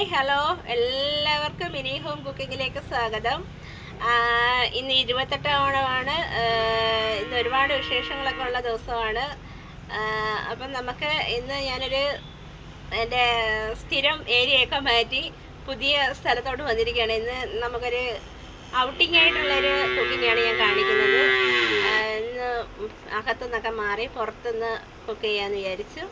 Hi hello. എല്ലാവർക്കും mini home കുക്കിങ്ങിലേക്ക് സ്വാഗതം. ഇന്ന് ഇരുപത്തെട്ടാം ഓണമാണ് ഇന്ന് ഒരുപാട് വിശേഷങ്ങളൊക്കെ ഉള്ള ദിവസമാണ്. അപ്പം നമുക്ക് ഇന്ന് ഞാനൊരു എന്റെ സ്ഥിരം ഏരിയയൊക്കെ മാറ്റി പുതിയ സ്ഥലത്തോട്ട് വന്നിരിക്കുകയാണ്. ഇന്ന് നമുക്കൊരു ഔട്ടിംഗ് ആയിട്ടുള്ളൊരു കുക്കിങ്ങാണ് ഞാൻ കാണിക്കുന്നത്. ഇന്ന് അകത്തുനിന്നൊക്കെ മാറി പുറത്തുനിന്ന് കുക്ക് ചെയ്യാമെന്ന് വിചാരിച്ചു.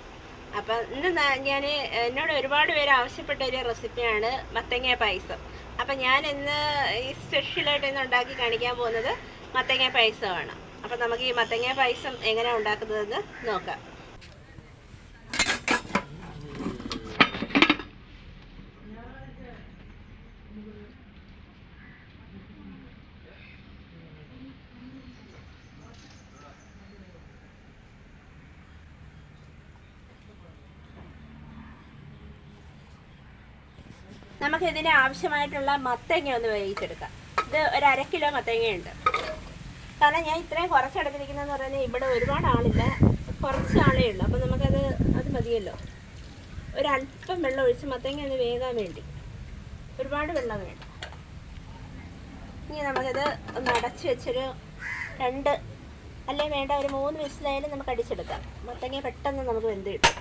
അപ്പം ഇന്ന് ഞാൻ എന്നോട് ഒരുപാട് പേര് ആവശ്യപ്പെട്ട ഒരു റെസിപ്പിയാണ് മത്തങ്ങ പായസം. അപ്പം ഞാൻ ഇന്ന് ഈ സ്പെഷ്യലായിട്ട് ഇന്ന് ഉണ്ടാക്കി കാണിക്കാൻ പോകുന്നത് മത്തങ്ങ പായസമാണ്. അപ്പം നമുക്ക് ഈ മത്തങ്ങ പായസം എങ്ങനെയാണ് ഉണ്ടാക്കുന്നതെന്ന് നോക്കാം. നമുക്ക് ഇതിന് ആവശ്യമായിട്ടുള്ള മത്തങ്ങ ഒന്ന് വേവിച്ചെടുക്കാം ഇത് ഒരു അര കിലോ മത്തങ്ങയുണ്ട്. കാരണം ഞാൻ ഇത്രയും കുറച്ചെടുത്തിരിക്കുന്നതെന്ന് പറഞ്ഞാൽ ഇവിടെ ഒരുപാട് ആളില്ല. കുറച്ച് ആളേ ഉള്ളൂ. അപ്പം നമുക്കത് അത് മതിയല്ലോ. ഒരല്പം വെള്ളം ഒഴിച്ച് മത്തങ്ങ ഒന്ന് വേകാൻ വേണ്ടി. ഒരുപാട് വെള്ളം വേണ്ട. ഇനി നമുക്കത് ഒന്ന് അടച്ച് വെച്ചൊരു രണ്ട് അല്ലേ വേണ്ട ഒരു മൂന്ന് വിസിലായാലും നമുക്ക് അടിച്ചെടുക്കാം. മത്തങ്ങ പെട്ടെന്ന് നമുക്ക് വെന്ത് കിട്ടും.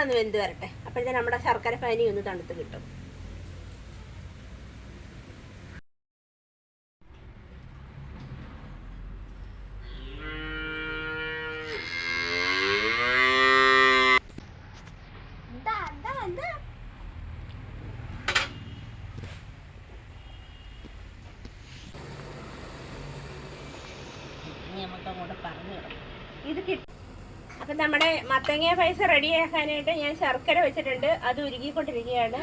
ഇതൊന്ന് വെന്ത് വരട്ടെ. അപ്പോഴത്തെ നമ്മുടെ ശർക്കര പാനി ഒന്ന് തണുത്ത് കിട്ടും. നമുക്ക് അങ്ങോട്ട് പറഞ്ഞു ഇത് കിട്ടും. അപ്പം നമ്മുടെ മത്തങ്ങ പൈസ റെഡിയാക്കാനായിട്ട് ഞാൻ ശർക്കര വെച്ചിട്ടുണ്ട്. അത് ഉരുകിക്കൊണ്ടിരിക്കുകയാണ്.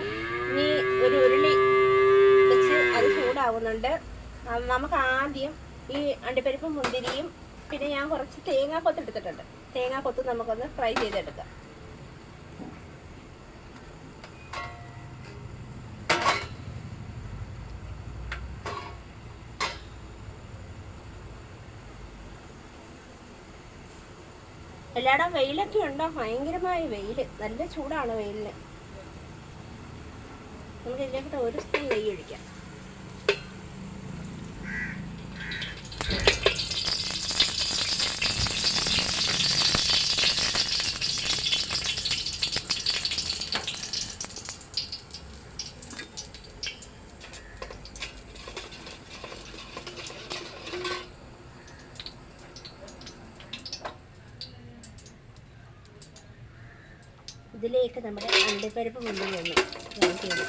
ഇനി ഒരു ഉരുളി വെച്ച് അത് ചൂടാവുന്നുണ്ട്. നമുക്ക് ആദ്യം ഈ അണ്ടിപ്പരിപ്പും മുന്തിരിയും പിന്നെ ഞാൻ കുറച്ച് തേങ്ങാക്കൊത്ത് എടുത്തിട്ടുണ്ട്. തേങ്ങാക്കൊത്ത് നമുക്കൊന്ന് ഫ്രൈ ചെയ്തെടുക്കാം. എല്ലായിടം വെയിലൊക്കെ ഉണ്ടോ? ഭയങ്കരമായ വെയിൽ നല്ല ചൂടാണ് വെയിലിന്. നമുക്ക് ഇതിലേക്ക് ഒരു സ്പൂൺ നെയ്യ് ഒഴിക്കാം. ഇതിലേക്ക് നമ്മുടെ അണ്ടിപ്പരിപ്പ് മുന്നിൽ വന്നു ഫ്രൈ ചെയ്ത്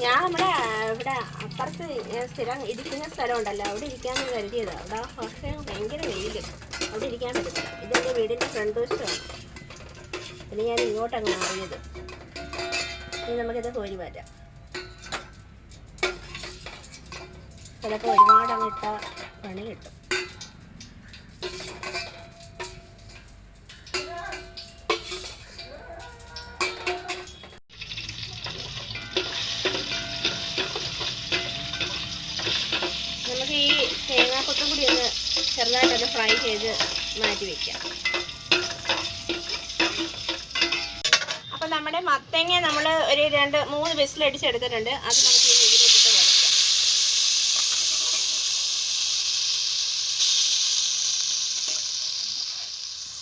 ഞാൻ നമ്മുടെ ഇവിടെ അപ്പുറത്ത് സ്ഥിരം ഇരിക്കുന്ന സ്ഥലമുണ്ടല്ലോ. അവിടെ ഇരിക്കാമെന്ന് കരുതിയത്. അവിടെ പക്ഷേ ഭയങ്കര വെയിൽ അവിടെ ഇരിക്കാൻ പറ്റത്തില്ല. ഇതെന്റെ വീടിന്റെ ഫ്രണ്ട് വശമാണ് പിന്നെ ഞാൻ ഇങ്ങോട്ടങ്ങ് മാറിയത്. ഇനി നമുക്കിത് കോരി മാറ്റാം. ചിലപ്പോൾ ഒരുപാട് അങ്ങിട്ട പണി കിട്ടും. തേങ്ങാക്കൊത്തും കൂടി ഒന്ന് ചെറുതായിട്ടൊന്ന് ഫ്രൈ ചെയ്ത് മാറ്റി വെക്കാം. അപ്പം നമ്മുടെ മത്തങ്ങ നമ്മൾ ഒരു രണ്ട് മൂന്ന് വിസിലടിച്ചെടുത്തിട്ടുണ്ട് അത് നമുക്ക് നെയ്യിലിട്ടിട്ട് കൊടുക്കാം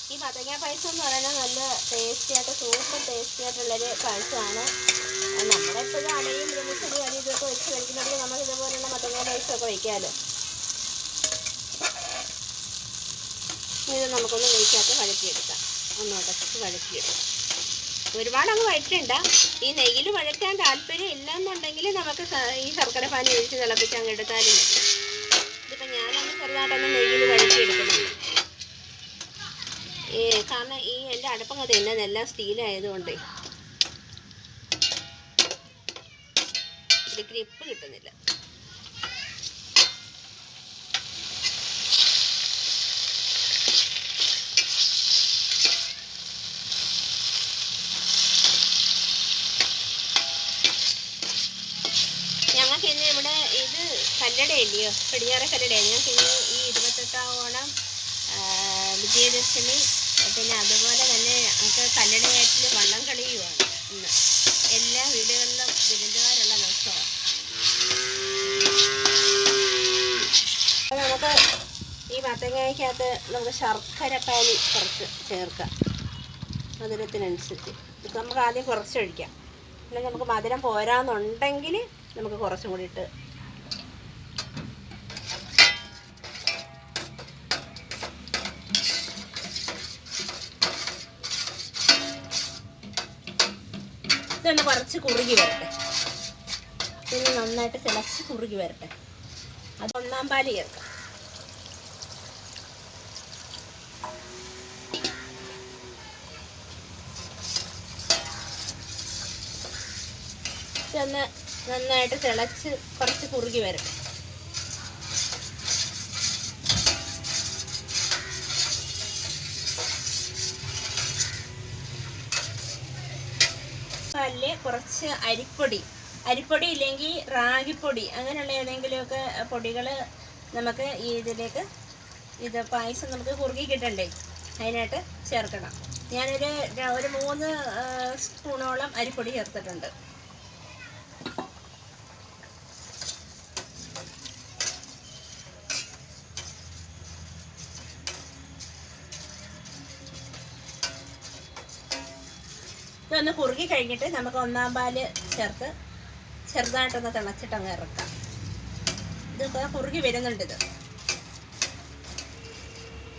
ഈ മത്തങ്ങ പായസം എന്ന് പറയുന്നത് നല്ല ടേസ്റ്റി ആയിട്ട് സൂപ്പർ ടേസ്റ്റി ആയിട്ടുള്ളൊരു പായസമാണ്. നമ്മളെപ്പോഴും അടയും ബ്രഹ്മസരി അരി ഇതൊക്കെ വെച്ച് കഴിക്കുന്നുണ്ടെങ്കിൽ നമുക്ക് ഇതുപോലുള്ള മത്തങ്ങ പായസമൊക്കെ വയ്ക്കാമല്ലോ ഇത് നമുക്കൊന്ന് നെയ്ക്കകത്ത് വഴറ്റിയെടുക്കാം. ഒന്ന് ഉടച്ചിട്ട് വഴറ്റിയെടുക്കാം. ഒരുപാട് അങ്ങ് വഴറ്റണ്ട. ഈ നെയ്യിൽ വഴറ്റാൻ താല്പര്യം ഇല്ലെന്നുണ്ടെങ്കിൽ നമുക്ക് ഈ ശർക്കര പാനി ഒഴിച്ച് തിളപ്പിച്ച് അങ്ങ് എടുത്താലും മതി. ഇതിപ്പോൾ ഞാനൊന്ന് ചെറുതായിട്ടൊന്ന് നെയ്യിൽ വഴറ്റിയെടുക്കുന്നുണ്ട്. ഈ കാരണം ഈ എന്റെ അടുപ്പങ്ങ് സ്റ്റീലായതുകൊണ്ട്. സ്റ്റീലായതുകൊണ്ടേ ഗ്രിപ്പ് കിട്ടുന്നില്ല ഞങ്ങൾക്ക് ഇന്ന് ഇവിടെ ഇത് കല്ലടയല്ലയോ പടിഞ്ഞാറ ഞാൻ ഇന്ന് ഈ ഇരുപത്തെട്ടാം ഓണം ആ, വിജയദശമി പിന്നെ അതുപോലെ തന്നെ നമുക്ക് കല്ലടയായിട്ട് വള്ളം കളിയുമാണ് ഇന്ന്. എല്ലാ വീടുകളിലും വിരുന്നുകാരുള്ള ദിവസമാണ്. നമുക്ക് ഈ മത്തങ്ങയ്ക്കകത്ത് നമുക്ക് ശർക്കര പാലി കുറച്ച് ചേർക്കാം. മധുരത്തിനനുസരിച്ച്. നമുക്ക് ആദ്യം കുറച്ച് ഒഴിക്കാം അല്ലെങ്കിൽ നമുക്ക് മധുരം പോരാന്നുണ്ടെങ്കിൽ നമുക്ക് കുറച്ചും കൂടി ഇട്ട് ഇതൊന്ന് കുറച്ച് കുറുകി വരട്ടെ. പിന്നെ നന്നായിട്ട് തിളച്ച് കുറുകി വരട്ടെ. അത് ഒന്നാം പാൽ ചേർക്കാം. ഒന്ന് നന്നായിട്ട് തിളച്ച് കുറച്ച് കുറുകി വരട്ടെ. കുറച്ച് അരിപ്പൊടി അരിപ്പൊടി ഇല്ലെങ്കിൽ റാഗിപ്പൊടി അങ്ങനെയുള്ള ഏതെങ്കിലുമൊക്കെ പൊടികൾ നമുക്ക് ഈ ഇതിലേക്ക് ഇത് പായസം നമുക്ക് കുറുകി കിട്ടണ്ടേ അതിനായിട്ട് ചേർക്കണം. ഞാനൊരു ഒരു മൂന്ന് സ്പൂണോളം അരിപ്പൊടി ചേർത്തിട്ടുണ്ട്. ഇതൊന്ന് കുറുകി കഴിഞ്ഞിട്ട് നമുക്ക് ഒന്നാം പാൽ ചേർത്ത് ചെറുതായിട്ടൊന്ന് തിളച്ചിട്ട് അങ്ങ് ഇറക്കാം. ഇതൊക്കെ കുറുകി വരുന്നുണ്ട് ഇത്.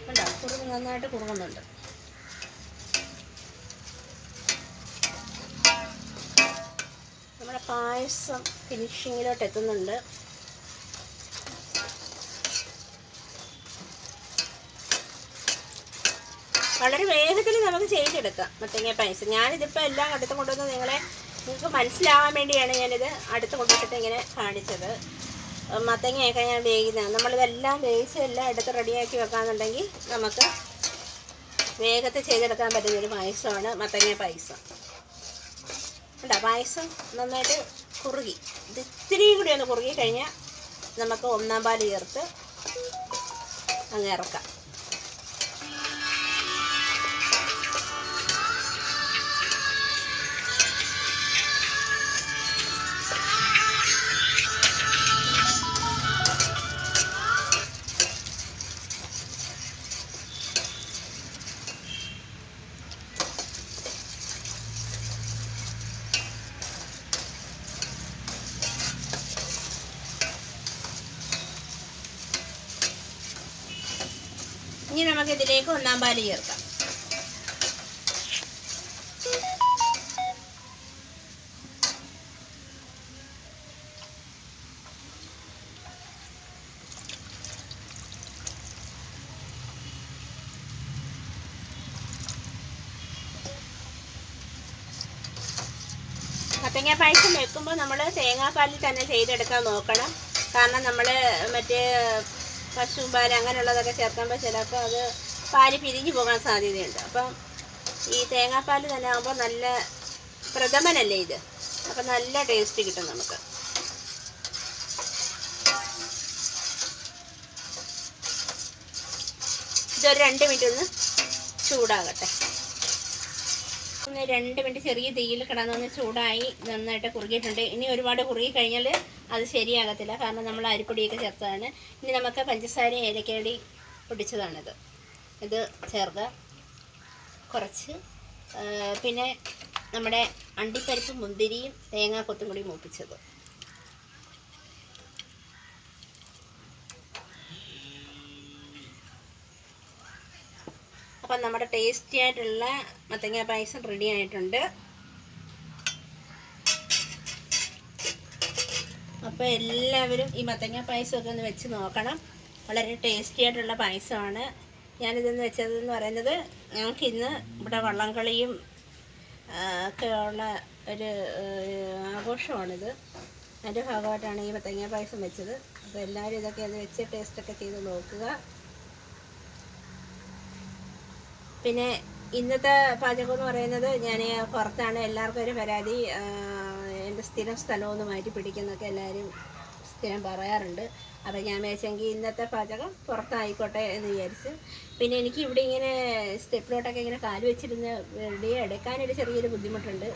കണ്ടോ? കുറുകി നന്നായിട്ട് കുറുകുന്നുണ്ട് നമ്മുടെ പായസം ഫിനിഷിങ്ങിലോട്ട് എത്തുന്നുണ്ട് വളരെ വേഗത്തിൽ നമുക്ക് ചെയ്തെടുക്കാം. മത്തങ്ങ പായസം ഞാനിതിപ്പോൾ എല്ലാം അടുത്ത് കൊണ്ടുവന്ന് നിങ്ങളെ നിങ്ങൾക്ക് മനസ്സിലാവാൻ വേണ്ടിയാണ് ഞാനിത് അടുത്ത് കൊണ്ടുവന്നിട്ട് ഇങ്ങനെ കാണിച്ചത്. മത്തങ്ങയൊക്കെ ഞാൻ വേഗിക്കുന്നത് നമ്മളിതെല്ലാം വേവിച്ച് എല്ലാം എടുത്ത് റെഡിയാക്കി വെക്കാന്നുണ്ടെങ്കിൽ നമുക്ക് വേഗത്തിൽ ചെയ്തെടുക്കാൻ പറ്റുന്ന ഒരു പായസമാണ് മത്തങ്ങ പായസം. കണ്ടോ പായസം നന്നായിട്ട് കുറുകി. ഇത് ഇത്തിരി കൂടി ഒന്ന് കുറുകി കഴിഞ്ഞാൽ നമുക്ക് ഒന്നാം പാൽ ചേർത്ത് അങ്ങ് ഇറക്കാം. ഇനി നമുക്ക് ഇതിലേക്ക് ഒന്നാം പാൽ ചേർക്കാം. കത്തങ്ങ പായസം വെക്കുമ്പോൾ നമ്മൾ തേങ്ങാപ്പാലിൽ തന്നെ ചെയ്തെടുക്കാൻ നോക്കണം. കാരണം നമ്മൾ മറ്റേ പശുവും പാൽ അങ്ങനെയുള്ളതൊക്കെ ചേർക്കുമ്പോൾ ചിലപ്പോൾ അത് പാൽ പിരിഞ്ഞു പോകാൻ സാധ്യതയുണ്ട്. അപ്പം ഈ തേങ്ങാപ്പാൽ തന്നെ ആകുമ്പോൾ നല്ല പ്രഥമനല്ലേ ഇത്? അപ്പം നല്ല ടേസ്റ്റ് കിട്ടും നമുക്ക്. ഇതൊരു രണ്ട് മിനിറ്റ് ഒന്ന് ചൂടാകട്ടെ. ഒന്ന് രണ്ട് മിനിറ്റ് ചെറിയ തീയിൽ കിടന്നൊന്ന് ചൂടായി നന്നായിട്ട് കുറുകിയിട്ടുണ്ട്. ഇനി ഒരുപാട് കുറുകി കഴിഞ്ഞാൽ അത് ശരിയാകത്തില്ല. കാരണം നമ്മൾ അരിപ്പൊടിയൊക്കെ ചേർത്തതാണ്. ഇനി നമുക്ക് പഞ്ചസാര ഏലക്കടി പൊടിച്ചതാണിത്. ഇത് ചേർക്കുക കുറച്ച് പിന്നെ നമ്മുടെ അണ്ടിപ്പരിപ്പ് മുന്തിരിയും തേങ്ങാക്കൊത്തും കൂടി മൂപ്പിച്ചത്. അപ്പം നമ്മുടെ ടേസ്റ്റി ആയിട്ടുള്ള മത്തങ്ങ പായസം റെഡി ആയിട്ടുണ്ട്. അപ്പോൾ എല്ലാവരും ഈ മത്തങ്ങ പായസമൊക്കെ ഒന്ന് വെച്ച് നോക്കണം. വളരെ ടേസ്റ്റി ആയിട്ടുള്ള പായസമാണ്. ഞാനിതെന്ന് വെച്ചതെന്ന് പറയുന്നത് ഞങ്ങൾക്ക് ഇന്ന് ഇവിടെ വള്ളംകളിയും ഒക്കെ ഉള്ള ഒരു ആഘോഷമാണിത്. അതിന്റെ ഭാഗമായിട്ടാണ് ഈ മത്തങ്ങ പായസം വെച്ചത്. അപ്പോൾ എല്ലാവരും ഇതൊക്കെ ഒന്ന് വെച്ച് ടേസ്റ്റൊക്കെ ചെയ്ത് നോക്കുക. പിന്നെ ഇന്നത്തെ പാചകം എന്ന് പറയുന്നത് ഞാൻ പുറത്താണ് എല്ലാവർക്കും ഒരു പരാതി എന്റെ സ്ഥിരം സ്ഥലമൊന്ന് മാറ്റി പിടിക്കുന്നൊക്കെ എല്ലാവരും സ്ഥിരം പറയാറുണ്ട്. അപ്പം ഞാൻ മേശെങ്കിൽ ഇന്നത്തെ പാചകം പുറത്തായിക്കോട്ടെ എന്ന് വിചാരിച്ച്. പിന്നെ എനിക്ക് ഇവിടെ ഇങ്ങനെ സ്റ്റെപ്പിലോട്ടൊക്കെ ഇങ്ങനെ കാൽ വെച്ചിരുന്ന് വീഡിയോ എടുക്കാനൊരു ചെറിയൊരു ബുദ്ധിമുട്ടുണ്ട്.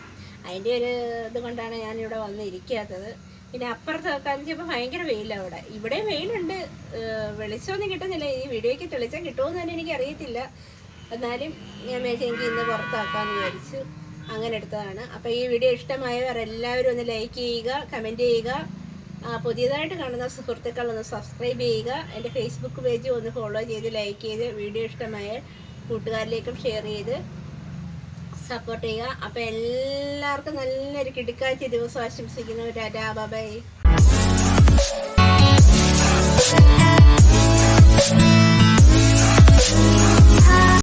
അതിന്റെ ഒരു ഇതുകൊണ്ടാണ് ഞാനിവിടെ വന്നിരിക്കാത്തത് പിന്നെ അപ്പുറത്ത് വെക്കാന്ന് വെച്ചപ്പോൾ ഭയങ്കര വെയിലാണ് അവിടെ. ഇവിടെ വെയിലുണ്ട്. വെളിച്ചമൊന്നും കിട്ടുന്നില്ല. ഈ വീഡിയോയ്ക്ക് തെളിച്ചം കിട്ടുമോ എന്ന് തന്നെ എനിക്കറിയത്തില്ല. എന്നാലും ഞാൻ മേശെങ്കിൽ ഇന്ന് പുറത്താക്കാമെന്ന് വിചാരിച്ചു അങ്ങനെ എടുത്തതാണ്. അപ്പോൾ ഈ വീഡിയോ ഇഷ്ടമായവർ എല്ലാവരും ഒന്ന് ലൈക്ക് ചെയ്യുക കമന്റ് ചെയ്യുക. പുതിയതായിട്ട് കാണുന്ന സുഹൃത്തുക്കൾ ഒന്ന് സബ്സ്ക്രൈബ് ചെയ്യുക. എന്റെ ഫേസ്ബുക്ക് പേജ് ഒന്ന് ഫോളോ ചെയ്ത് ലൈക്ക് ചെയ്ത് വീഡിയോ ഇഷ്ടമായ കൂട്ടുകാരിലേക്കും ഷെയർ ചെയ്ത് സപ്പോർട്ട് ചെയ്യുക. അപ്പോൾ എല്ലാവർക്കും നല്ലൊരു കിടുക്കാഴ്ച ദിവസം ആശംസിക്കുന്നു. രാജാ ബൈ